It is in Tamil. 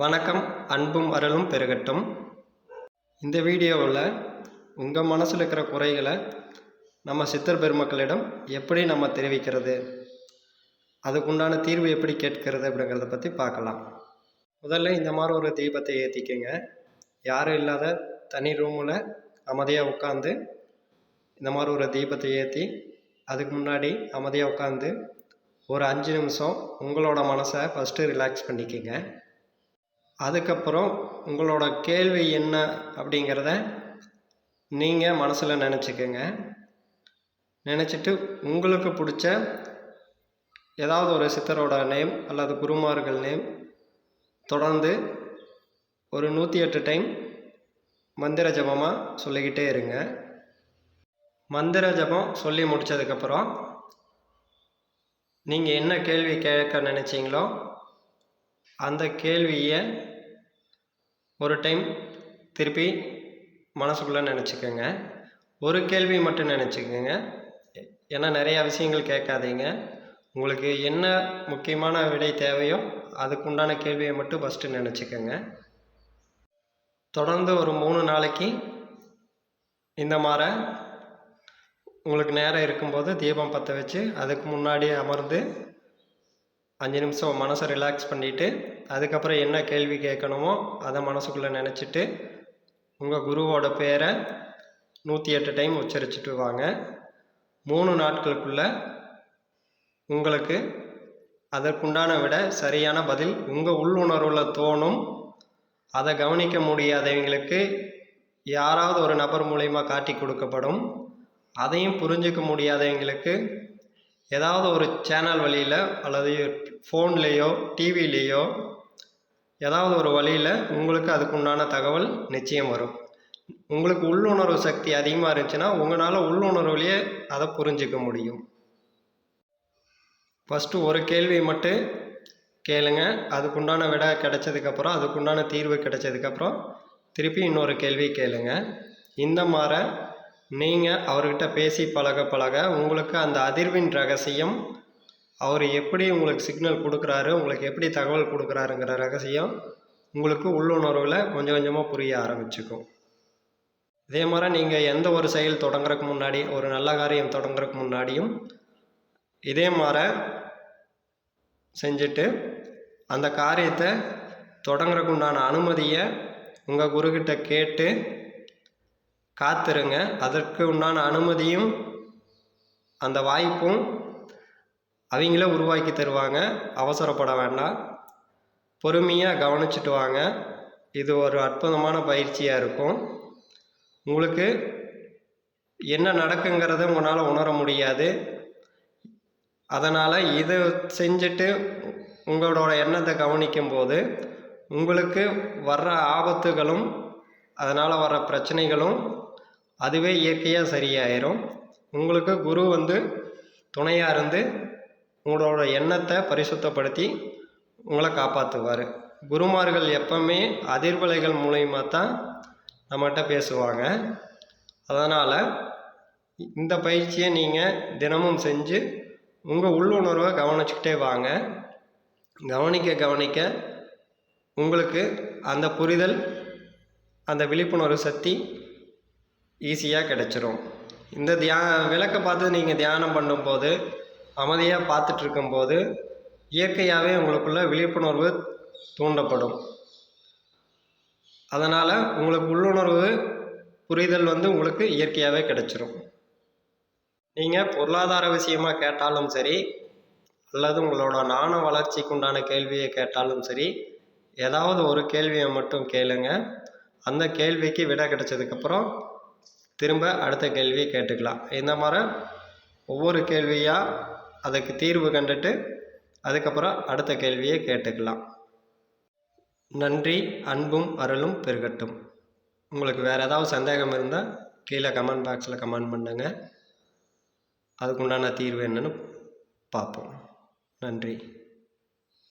வணக்கம் அன்பும் அருளும் பெருகட்டும். இந்த வீடியோவில் உங்கள் மனசில் இருக்கிற குறைகளை நம்ம சித்தர் பெருமக்களிடம் எப்படி நம்ம தெரிவிக்கிறது? அதுக்குண்டான தீர்வு எப்படி கேட்கிறது அப்படிங்கிறத பற்றி பார்க்கலாம். முதல்ல இந்த மாதிரி ஒரு தீபத்தை ஏற்றிக்கங்க யாரும் இல்லாத தனி ரூமில் அமைதியாக உட்காந்து இந்த மாதிரி ஒரு தீபத்தை ஏற்றி அதுக்கு முன்னாடி அமைதியாக உட்காந்து ஒரு அஞ்சு நிமிஷம் உங்களோட மனசை ஃபஸ்ட்டு ரிலாக்ஸ் பண்ணிக்கங்க. அதுக்கப்புறம் உங்களோட கேள்வி என்ன அப்படிங்கிறத நீங்கள் மனசில் நினச்சிக்கோங்க. நினச்சிட்டு உங்களுக்கு பிடிச்ச ஏதாவது ஒரு சித்தரோட நேம் அல்லது குருமார்கள் நேம் தொடர்ந்து ஒரு நூற்றி எட்டு டைம் மந்திர ஜபமாக சொல்லிக்கிட்டே இருங்க. மந்திர ஜபம் சொல்லி முடித்ததுக்கப்புறம் நீங்கள் என்ன கேள்வி கேட்க நினச்சிங்களோ அந்த கேள்வியை ஒரு டைம் திருப்பி மனசுக்குள்ளே நினச்சிக்கோங்க. ஒரு கேள்வி மட்டும் நினச்சிக்கோங்க. ஏன்னா நிறையா விஷயங்கள் கேட்காதீங்க. உங்களுக்கு என்ன முக்கியமான விடை தேவையோ அதுக்குண்டான கேள்வியை மட்டும் ஃபஸ்ட்டு நினச்சிக்கோங்க. தொடர்ந்து ஒரு மூணு நாளைக்கு இந்த மாதிரி உங்களுக்கு நேரம் இருக்கும்போது தீபம் பற்ற வச்சு அதுக்கு முன்னாடி அமர்ந்து அஞ்சு நிமிஷம் மனசை ரிலாக்ஸ் பண்ணிவிட்டு அதுக்கப்புறம் என்ன கேள்வி கேட்கணுமோ அதை மனசுக்குள்ளே நினச்சிட்டு உங்கள் குருவோட பேரை நூற்றி எட்டு டைம் உச்சரிச்சுட்டு வாங்க. மூணு நாட்களுக்குள்ள உங்களுக்கு அதற்குண்டான விட சரியான பதில் உங்கள் உள்ளுணர்வில் தோணும் அதை கவனிக்க முடியாதவங்களுக்கு யாராவது ஒரு நபர் மூலயமா காட்டி கொடுக்கப்படும். அதையும் புரிஞ்சிக்க முடியாதவங்களுக்கு ஏதாவது ஒரு சேனல் வழியில் அல்லது ஃபோன்லேயோ டிவிலேயோ ஏதாவது ஒரு வழியில் உங்களுக்கு அதுக்குண்டான தகவல் நிச்சயம் வரும். உங்களுக்கு உள்ளுணர்வு சக்தி அதிகமாக இருந்துச்சுன்னா உங்களால் உள்ளுணர்வுலேயே அதை புரிஞ்சிக்க முடியும். ஃபஸ்ட்டு ஒரு கேள்வி மட்டும் கேளுங்க. அதுக்குண்டான விடை கிடைச்சதுக்கப்புறம் அதுக்குண்டான தீர்வு கிடைச்சதுக்கப்புறம் திருப்பி இன்னொரு கேள்வி கேளுங்க. இந்த மாதிரி நீங்கள் அவர்கிட்ட பேசி பழக பழக உங்களுக்கு அந்த அதிர்வின் ரகசியம் அவர் எப்படி உங்களுக்கு சிக்னல் கொடுக்குறாரு உங்களுக்கு எப்படி தகவல் கொடுக்குறாருங்கிற ரகசியம் உங்களுக்கு உள்ளுணர்வில் கொஞ்சம் கொஞ்சமாக புரிய ஆரம்பிச்சுக்கும். இதே மாதிரி நீங்கள் எந்த ஒரு செயல் தொடங்குறதுக்கு முன்னாடி ஒரு நல்ல காரியம் தொடங்குறதுக்கு முன்னாடியும் இதே மாதிரி செஞ்சுட்டு அந்த காரியத்தை தொடங்குறதுக்கு உண்டான அனுமதியை உங்கள் குருக்கிட்ட கேட்டு காத்திருங்க. அதற்கு உண்டான அனுமதியும் அந்த வாய்ப்பும் அவங்களே உருவாக்கி தருவாங்க. அவசரப்பட வேண்டாம் பொறுமையாக கவனிச்சுட்டு வாங்க. இது ஒரு அற்புதமான பயிற்சியாக இருக்கும். உங்களுக்கு என்ன நடக்குங்கிறத உங்களால் உணர முடியாது. அதனால் இதை செஞ்சுட்டு உங்களோட எண்ணத்தை கவனிக்கும் போது உங்களுக்கு வர்ற ஆபத்துகளும் அதனால் வர்ற பிரச்சனைகளும் அதுவே இயற்கையாக சரியாயிரும். உங்களுக்கு குரு வந்து துணையாக இருந்து உங்களோட எண்ணத்தை பரிசுத்தப்படுத்தி உங்களை காப்பாற்றுவார் குருமார்கள் எப்பவுமே அதிர்வலைகள் மூலயமா தான் நம்மகிட்ட பேசுவாங்க. அதனால் இந்த பயிற்சியை நீங்கள் தினமும் செஞ்சு உங்கள் உள்ளுணர்வை கவனிச்சுக்கிட்டே வாங்க. கவனிக்க கவனிக்க உங்களுக்கு அந்த புரிதல் அந்த விழிப்புணர்வு சக்தி ஈஸியாக கிடச்சிரும். இந்த தியா விளக்கை பார்த்து நீங்கள் தியானம் பண்ணும்போது அமைதியாக பார்த்துட்டு இருக்கும்போது இயற்கையாகவே உங்களுக்குள்ள விழிப்புணர்வு தூண்டப்படும். அதனால் உங்களுக்கு உள்ளுணர்வு புரிதல் வந்து உங்களுக்கு இயற்கையாகவே கிடச்சிரும். நீங்கள் பொருளாதார விஷயமாக கேட்டாலும் சரி அல்லது உங்களோட நாண வளர்ச்சிக்கு உண்டான கேள்வியை கேட்டாலும் சரி ஏதாவது ஒரு கேள்வியை மட்டும் கேளுங்க. அந்த கேள்விக்கு விடை கிடைச்சதுக்கப்புறம் திரும்ப அடுத்த கேள்வியை கேட்டுக்கலாம். இந்த மாதிரி ஒவ்வொரு கேள்வியாக அதுக்கு தீர்வு கண்டுட்டு அதுக்கப்புறம் அடுத்த கேள்வியை கேட்டுக்கலாம். நன்றி அன்பும் அருளும் பெருகட்டும். உங்களுக்கு வேறு ஏதாவது சந்தேகம் இருந்தால் கீழே கமெண்ட் பாக்ஸில் கமெண்ட் பண்ணுங்கள் அதுக்குண்டான தீர்வு என்னென்னு பார்ப்போம். நன்றி.